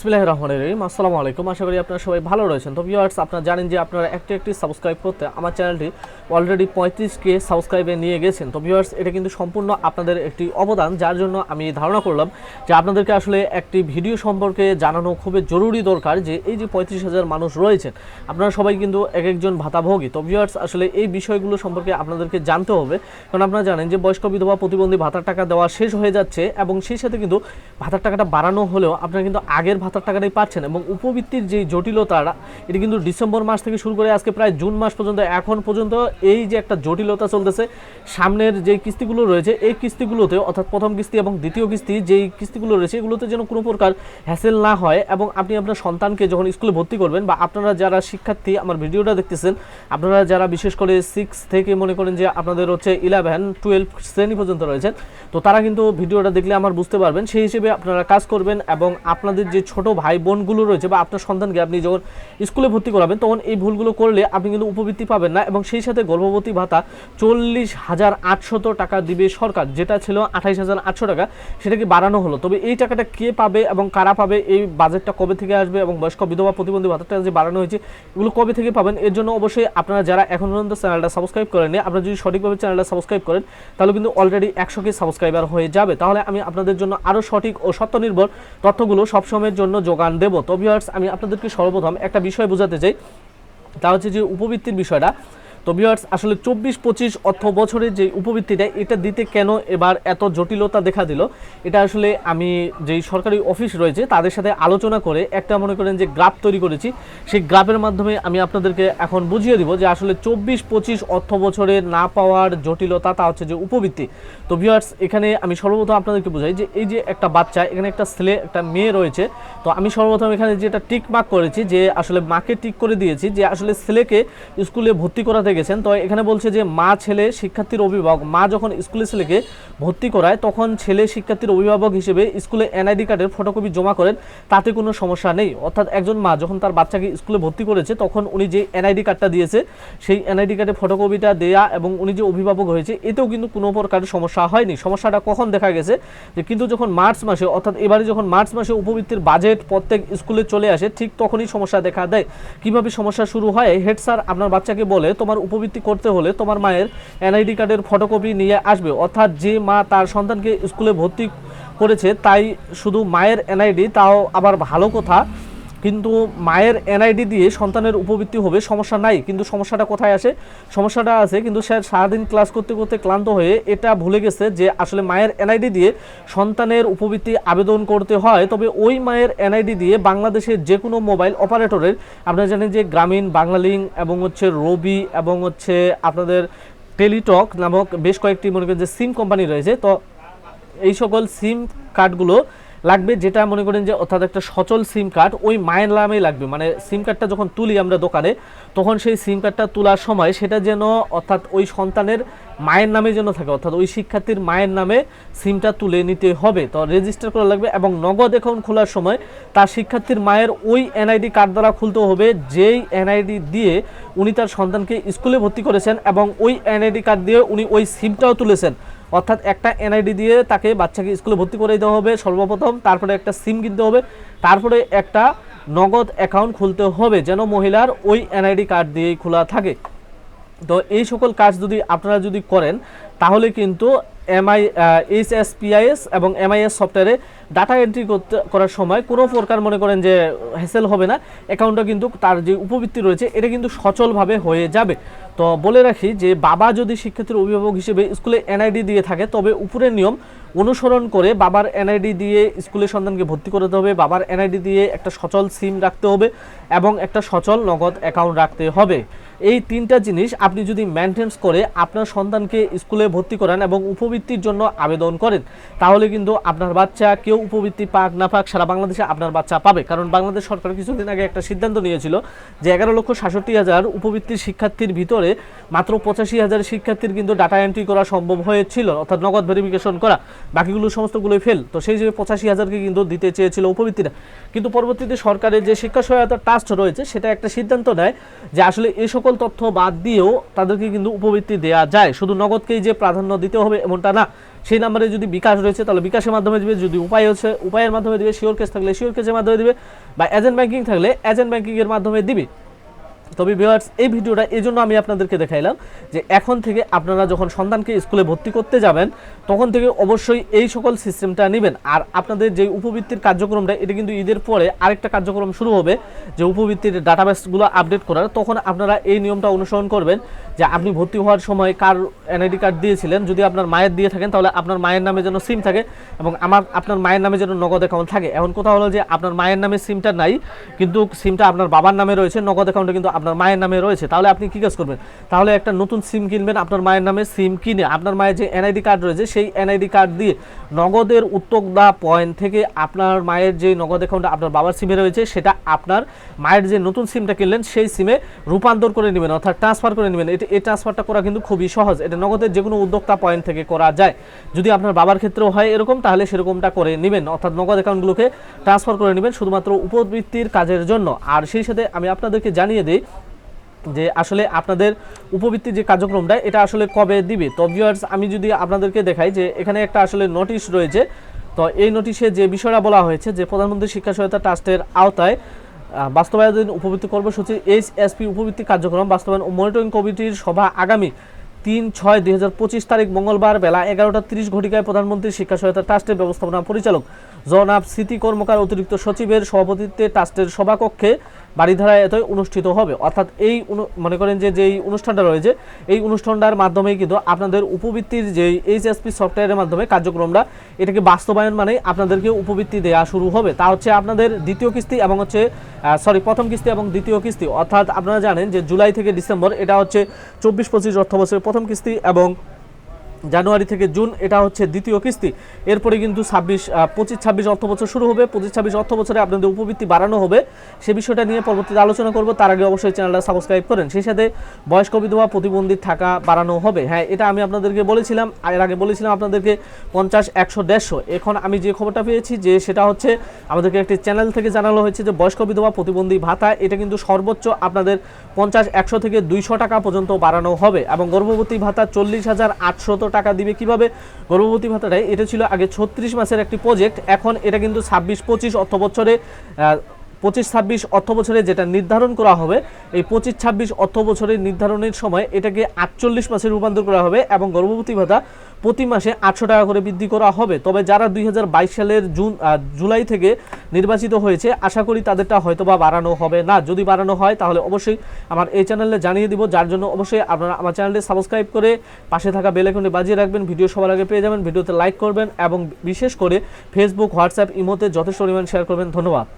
বিসমিল্লাহির রহমানির রহিম। আসসালামু আলাইকুম। আশা করি আপনারা সবাই ভালো রয়েছেন। তো ভিউয়ার্স আপনারা জানেন যে আপনারা একটি একটি সাবস্ক্রাইব করতে আমার চ্যানেলটি অলরেডি পঁয়ত্রিশ কে সাবস্ক্রাইবে নিয়ে গেছেন। তো ভিউয়ার্স এটা কিন্তু সম্পূর্ণ আপনাদের একটি অবদান, যার জন্য আমি ধারণা করলাম যে আপনাদেরকে আসলে একটি ভিডিও সম্পর্কে জানানো খুবই জরুরি দরকার যে এই যে পঁয়ত্রিশ হাজার মানুষ রয়েছেন, আপনারা সবাই কিন্তু এক একজন ভাতাভোগী। তো ভিউয়ার্স আসলে এই বিষয়গুলো সম্পর্কে আপনাদেরকে জানতে হবে। কারণ আপনারা জানেন যে বয়স্ক বিধবা প্রতিবন্ধী ভাতার টাকা দেওয়া শেষ হয়ে যাচ্ছে এবং সেই সাথে কিন্তু ভাতার টাকাটা বাড়ানো হলেও আপনারা কিন্তু আগের ভাতার টাকাটাই পাচ্ছেন এবং উপবৃত্তির যে জটিলতাটা, এটা কিন্তু ডিসেম্বর মাস থেকে শুরু করে আজকে প্রায় জুন মাস পর্যন্ত, এখন পর্যন্ত এই যে একটা জটিলতা চলতেছে, সামনের যে কিস্তিগুলো রয়েছে, এই কিস্তিগুলোতে, অর্থাৎ প্রথম কিস্তি এবং দ্বিতীয় কিস্তি, যেই কিস্তিগুলো রয়েছে, এগুলোতে যেন কোনো প্রকার হ্যাসেল না হয় এবং আপনি আপনার সন্তানকে যখন স্কুলে ভর্তি করবেন বা আপনারা যারা শিক্ষার্থী আমার ভিডিওটা দেখতেছেন, আপনারা যারা বিশেষ করে সিক্স থেকে মনে করেন যে আপনাদের হচ্ছে ইলেভেন টুয়েলভ শ্রেণি পর্যন্ত রয়েছেন, তো তারা কিন্তু ভিডিওটা দেখলে আমার বুঝতে পারবেন। সেই হিসেবে আপনারা কাজ করবেন এবং আপনাদের যে ছোট ভাই বোনগুলো রয়েছে বা আপনার সন্তানকে আপনি যখন স্কুলে ভর্তি করাবেন, তখন এই ভুলগুলো করলে আপনি কিন্তু উপবৃত্তি পাবেন না এবং সেই সাথে গর্ভবতী ভাতা চল্লিশ হাজার আটশত টাকা দিবে সরকার, যেটা ছিল আঠাইশ হাজার আটশো টাকা, সেটাকে বাড়ানো হলো। তবে এই টাকাটা কে পাবে এবং কারা পাবে, এই বাজেটটা কবে থেকে আসবে এবং বয়স্ক বিধবা প্রতিবন্ধী ভাতাটা যে বাড়ানো হয়েছে, এগুলো কবে থেকে পাবেন, এর জন্য অবশ্যই আপনারা যারা এখন পর্যন্ত চ্যানেলটা সাবস্ক্রাইব করেননি, আপনারা যদি সঠিকভাবে চ্যানেলটা সাবস্ক্রাইব করেন, তাহলে কিন্তু অলরেডি একশো কে সাবস্ক্রাইবার হয়ে যাবে। তাহলে আমি আপনাদের জন্য আরও সঠিক ও সত্যনির্ভর তথ্যগুলো সবসময়ের জন্য যোগান দেব। তো ভিউয়ার্স আমি আপনাদেরকে সর্বপ্রথম একটা বিষয় বোঝাতে চাই। তা হচ্ছে যে উপবৃত্তির বিষয়টা। তো ভিউয়ার্স আসলে চব্বিশ পঁচিশ অর্থ বছরের যে উপবৃত্তিটা, এটা দিতে কেন এবার এত জটিলতা দেখা দিল? এটা আসলে আমি যেই সরকারি অফিস রয়েছে, তাদের সাথে আলোচনা করে একটা মনে করেন যে গ্রাফ তৈরি করেছি। সেই গ্রাফের মাধ্যমে আমি আপনাদেরকে এখন বুঝিয়ে দিব যে আসলে চব্বিশ পঁচিশ অর্থ বছরে না পাওয়ার জটিলতা, তা হচ্ছে যে উপবৃত্তি। তো ভিউয়ার্স এখানে আমি সর্বপ্রথম আপনাদেরকে বোঝাই যে এই যে একটা বাচ্চা, এখানে একটা ছেলে, একটা মেয়ে রয়েছে, তো আমি সর্বপ্রথম এখানে যেটা টিক মার্ক করেছি যে আসলে মাকে টিক করে দিয়েছি যে আসলে ছেলেকে স্কুলে ভর্তি করাতে গেছেন। তো এখানে বলছে যে, মা, ছেলে, শিক্ষার্থীর অভিভাবক, মা যখন স্কুলে ছেলেকে ভর্তি করায়, তখন ছেলে শিক্ষার্থীর অভিভাবক হিসেবে স্কুলে এনআইডি কার্ডের ফটোকপি জমা করেন, তাতে কোনো সমস্যা নেই। অর্থাৎ একজন মা যখন তার বাচ্চাকে স্কুলে ভর্তি করেছে, তখন উনি যে এনআইডি কার্ডটা দিয়েছে, সেই এনআইডি কার্ডের ফটোকপিটা দেয়া এবং উনি যে অভিভাবক হয়েছে, এতেও কিন্তু কোনো প্রকার সমস্যা হয়নি। সমস্যাটা কখন দেখা গেছে যে, কিন্তু যখন মার্চ মাসে, অর্থাৎ এবারে যখন মার্চ মাসে উপবৃত্তির বাজেট প্রত্যেক স্কুলে চলে আসে, ঠিক তখনই সমস্যা দেখা দেয়। কীভাবে সমস্যা শুরু হয়? হেড স্যার আপনার বাচ্চাকে বলে, তোমার উপবৃত্তি করতে হলে তোমার মায়ের এনআইডি কার্ডের ফটোকপি নিয়ে আসবে। অর্থাৎ যে মা তার সন্তানকে স্কুলে ভর্তি করেছে, তাই শুধু মায়ের এনআইডি, তাও আবার ভালো কথা কিন্তু মায়ের এনআইডি দিয়ে সন্তানের উপবৃত্তি হবে, সমস্যা নাই। কিন্তু সমস্যাটা কোথায় আসে? সমস্যাটা আছে কিন্তু স্যার, সারাদিন ক্লাস করতে করতে ক্লান্ত হয়ে এটা ভুলে গেছে যে আসলে মায়ের এনআইডি দিয়ে সন্তানের উপবৃত্তি আবেদন করতে হয়। তবে ওই মায়ের এনআইডি দিয়ে বাংলাদেশের যে কোনো মোবাইল অপারেটরের, আপনারা জানেন যে গ্রামীণ বাংলালিং এবং হচ্ছে রবি এবং হচ্ছে আপনাদের টেলিটক নামক বেশ কয়েকটি মনে করেন যে সিম কোম্পানি রয়েছে। তো এই সকল সিম কার্ডগুলো লাগবে, যেটা মনে করেন যে অর্থাৎ একটা সচল সিম কার্ড ওই মায়ের নামেই লাগবে। মানে সিম কার্ডটা যখন তুলি আমরা দোকানে, তখন সেই সিম কার্ডটা তোলার সময় সেটা যেন অর্থাৎ ওই সন্তানের মায়ের নামে যেন থাকে, অর্থাৎ ওই শিক্ষার্থীর মায়ের নামে সিমটা তুলে নিতে হবে। তো রেজিস্টার করা লাগবে এবং নগদ অ্যাকাউন্ট খোলার সময় তার শিক্ষার্থীর মায়ের ওই এনআইডি কার্ড দ্বারা খুলতে হবে, যেই এনআইডি দিয়ে উনি তার সন্তানকে স্কুলে ভর্তি করেছেন এবং ওই এনআইডি কার্ড দিয়ে উনি ওই সিমটাও তুলেছেন। অর্থাৎ একটা এনআইডি দিয়ে তাকে বাচ্চাকে স্কুলে ভর্তি করে দিতে হবে সর্বপ্রথম, তারপরে একটা সিম কিনতে হবে, তারপরে একটা নগদ অ্যাকাউন্ট খুলতে হবে যেন মহিলার ওই এনআইডি কার্ড দিয়েই খোলা থাকে। তো এই সকল কাজ যদি আপনারা যদি করেন, তাহলে কিন্তু M I H S P I S এবং এমআইএস সফটওয়্যারে ডাটা এন্ট্রি করতে, করার সময় কোনো প্রকার মনে করেন যে হ্যাসেল হবে না। অ্যাকাউন্টটা কিন্তু তার যে উপবৃত্তি রয়েছে, এটা কিন্তু সচলভাবে হয়ে যাবে। তো বলে রাখি যে বাবা যদি শিক্ষার্থীর অভিভাবক হিসেবে স্কুলে এনআইডি দিয়ে থাকে, তবে উপরের নিয়ম অনুসরণ করে বাবার এনআইডি দিয়ে স্কুলে সন্তানকে ভর্তি করতে হবে, বাবার এনআইডি দিয়ে একটা সচল সিম রাখতে হবে এবং একটা সচল নগদ অ্যাকাউন্ট রাখতে হবে। এই তিনটা জিনিস আপনি যদি মেনটেন্স করে আপনার সন্তানকে স্কুলে ভর্তি করান এবং উপবৃত্তির জন্য আবেদন করেন, তাহলে কিন্তু আপনার বাচ্চা কেউ উপবৃত্তি পাক না পাক সারা বাংলাদেশে আপনার বাচ্চা পাবে। কারণ বাংলাদেশ সরকার কিছুদিন আগে একটা সিদ্ধান্ত নিয়েছিল যে এগারো লক্ষ সাতষট্টি হাজার উপবৃত্তির শিক্ষার্থীর ভিতরে মাত্র পঁচাশি হাজার শিক্ষার্থীর কিন্তু ডাটা এন্ট্রি করা সম্ভব হয়েছিল, অর্থাৎ নগদ ভেরিফিকেশন করা। বাকিগুলো সমস্তগুলোই ফেল তো সেই হিসেবে পঁচাশি হাজারকে কিন্তু দিতে চেয়েছিল উপবৃত্তিটা কিন্তু পরবর্তীতে সরকারের যে শিক্ষা সহায়তা ট্রাস্ট রয়েছে, সেটা একটা সিদ্ধান্ত নেয় যে আসলে এই সকল সকল তথ্য বাদ দিয়েও তাদেরকে কিন্তু উপবৃত্তি দেওয়া যায়। শুধু নগদকেই যে প্রাধান্য দিতে হবে এমনটা না। সেই নাম্বারে যদি বিকাশ রয়েছে, তাহলে বিকাশের মাধ্যমে দেবে। যদি উপায় হচ্ছে, উপায়ের মাধ্যমে দেবে শিওর কেস থাকলে শিওর কেসের মাধ্যমে দেবে বা এজেন্ট ব্যাঙ্কিং থাকলে এজেন্ট ব্যাংকিংয়ের মাধ্যমে দিবে। তবে ভিউয়ার্স এই ভিডিওটা এই জন্য আমি আপনাদেরকে দেখাইলাম যে এখন থেকে আপনারা যখন সন্তানকে স্কুলে ভর্তি করতে যাবেন, তখন থেকে অবশ্যই এই সকল সিস্টেমটা নেবেন। আর আপনাদের যে উপবৃত্তির কার্যক্রমটা, এটা কিন্তু ঈদের পরে আরেকটা কার্যক্রম শুরু হবে, যে উপবৃত্তির ডাটাবেসগুলো আপডেট করার। তখন আপনারা এই নিয়মটা অনুসরণ করবেন যে আপনি ভর্তি হওয়ার সময় কার এনআইডি কার্ড দিয়েছিলেন, যদি আপনার মায়ের দিয়ে থাকেন, তাহলে আপনার মায়ের নামে যেন সিম থাকে এবং আমার, আপনার মায়ের নামে যেন নগদ অ্যাকাউন্ট থাকে। এখন কথা হলো যে আপনার মায়ের নামে সিমটা নাই, কিন্তু সিমটা আপনার বাবার নামে রয়েছে, নগদ অ্যাকাউন্টে কিন্তু আপনার মায়ের নামে রয়েছে। তাহলে আপনি কী কাজ করবেন? তাহলে একটা নতুন সিম কিনবেন, আপনার মায়ের নামে সিম কিনে আপনার মায়ের যে এনআইডি কার্ড রয়েছে, সেই এনআইডি কার্ড দিয়ে নগদের উত্তকদা পয়েন্ট থেকে আপনার মায়ের যে নগদ অ্যাকাউন্ট আপনার বাবার সিমে রয়েছে, সেটা আপনার মায়ের যে নতুন সিমটা কিনলেন, সেই সিমে রূপান্তর করে নেবেন, অর্থাৎ ট্রান্সফার করে নেবেন। এটা এই ট্রান্সফারটা করা কিন্তু খুবই সহজ। এটা নগদের যে কোনো উদ্যোক্তা পয়েন্ট থেকে করা যায়। যদি আপনার বাবার ক্ষেত্রেও হয় এরকম, তাহলে সেরকমটা করে নেবেন। অর্থাৎ নগদ অ্যাকাউন্টগুলোকে ট্রান্সফার করে নেবেন শুধুমাত্র উপবৃত্তির কাজের জন্য। আর সেই সাথে আমি আপনাদেরকে জানিয়ে দিই যে আসলে আপনাদের উপবৃত্তির যে কার্যক্রমটা, এটা আসলে কবে দিবে? তো ভিউয়ার্স আমি যদি আপনাদেরকে দেখাই যে এখানে একটা আসলে নোটিশ রয়েছে। তো এই নোটিশে যে বিষয়টা বলা হয়েছে যে প্রধানমন্ত্রী শিক্ষা সহায়তা ট্রাস্টের আওতায় বাস্তবায়ন উপবৃত্তি কর্মসূচি এইচ এসপি উপবৃত্তি কার্যক্রম বাস্তবায়ন ও মনিটরিং কমিটির সভা আগামী তিন ছয় দুই হাজার পঁচিশ তারিখ মঙ্গলবার বেলা এগারোটা তিরিশ ঘটিকায় প্রধানমন্ত্রী শিক্ষা সহায়তা ট্রাস্টের ব্যবস্থাপনা পরিচালক জনাব স্মৃতি কর্মকার অতিরিক্ত সচিবের সভাপতিত্বে ট্রাস্টের সভাকক্ষে বাড়িধারায় এতই অনুষ্ঠিত হবে। অর্থাৎ এই মনে করেন যে, যেই অনুষ্ঠানটা রয়েছে, এই অনুষ্ঠানটার মাধ্যমেই কিন্তু আপনাদের উপবৃত্তির যে এইচএসপি সফটওয়্যারের মাধ্যমে কার্যক্রমটা, এটাকে বাস্তবায়ন মানে আপনাদেরকে উপবৃত্তি দেওয়া শুরু হবে। তা হচ্ছে আপনাদের দ্বিতীয় কিস্তি এবং হচ্ছে সরি প্রথম কিস্তি এবং দ্বিতীয় কিস্তি। অর্থাৎ আপনারা জানেন যে, জুলাই থেকে ডিসেম্বর, এটা হচ্ছে চব্বিশ পঁচিশ অর্থ বছরের প্রথম কিস্তি এবং জানুয়ারি থেকে জুন, এটা হচ্ছে দ্বিতীয় কিস্তি। এরপরে কিন্তু ছাব্বিশ পঁচিশ, ছাব্বিশ অর্থ বছর শুরু হবে। পঁচিশ, ছাব্বিশ অর্থ বছরে আপনাদের উপবৃত্তি বাড়ানো হবে। সে বিষয়টা নিয়ে পরবর্তীতে আলোচনা করব। তার আগে অবশ্যই চ্যানেলটা সাবস্ক্রাইব করেন। সেই সাথে বয়স্ক বিধবা প্রতিবন্ধী থাকা বাড়ানো হবে। হ্যাঁ এটা আমি আপনাদেরকে বলেছিলাম। এর আগে বলেছিলাম আপনাদেরকে পঞ্চাশ, একশো, দেড়শো। এখন আমি যে খবরটা পেয়েছি যে সেটা হচ্ছে আমাদেরকে একটি চ্যানেল থেকে জানানো হয়েছে যে বয়স্ক বিধবা প্রতিবন্ধী ভাতা, এটা কিন্তু সর্বোচ্চ আপনাদের পঞ্চাশ, একশো থেকে দুইশো টাকা পর্যন্ত বাড়ানো হবে। এবং গর্ভবতী ভাতা চল্লিশ হাজার আটশত টাকা দিবে কীভাবে? গর্ভবতী ভাতাটাই। এটা ছিল আগে ছত্রিশ মাসের একটি প্রজেক্ট এখন এটা কিন্তু ছাব্বিশ, পঁচিশ অর্থ বছরে পঁচিশ ছাব্বিশ অর্থ বছরে যেটা নির্ধারণ করা হবে, এই পঁচিশ ছাব্বিশ অর্থ বছরের নির্ধারণের সময় এটাকে আটচল্লিশ মাসে রূপান্তর করা হবে এবং গর্ভবতী ভাতা প্রতি মাসে আটশো টাকা করে বৃদ্ধি করা হবে। তবে যারা দুই হাজার বাইশ সালের জুন জুলাই থেকে নির্বাচিত হয়েছে, আশা করি তাদেরটা হয়তোবা বাড়ানো হবে না। যদি বাড়ানো হয়, তাহলে অবশ্যই আমার এই চ্যানেলে জানিয়ে দিব। যার জন্য অবশ্যই আপনারা আমার চ্যানেলটি সাবস্ক্রাইব করে পাশে থাকা বেল বাজিয়ে রাখবেন। ভিডিও সবার আগে পেয়ে যাবেন। ভিডিওতে লাইক করবেন এবং বিশেষ করে ফেসবুক হোয়াটসঅ্যাপ ইমোতে যথেষ্ট পরিমাণ শেয়ার করবেন। ধন্যবাদ।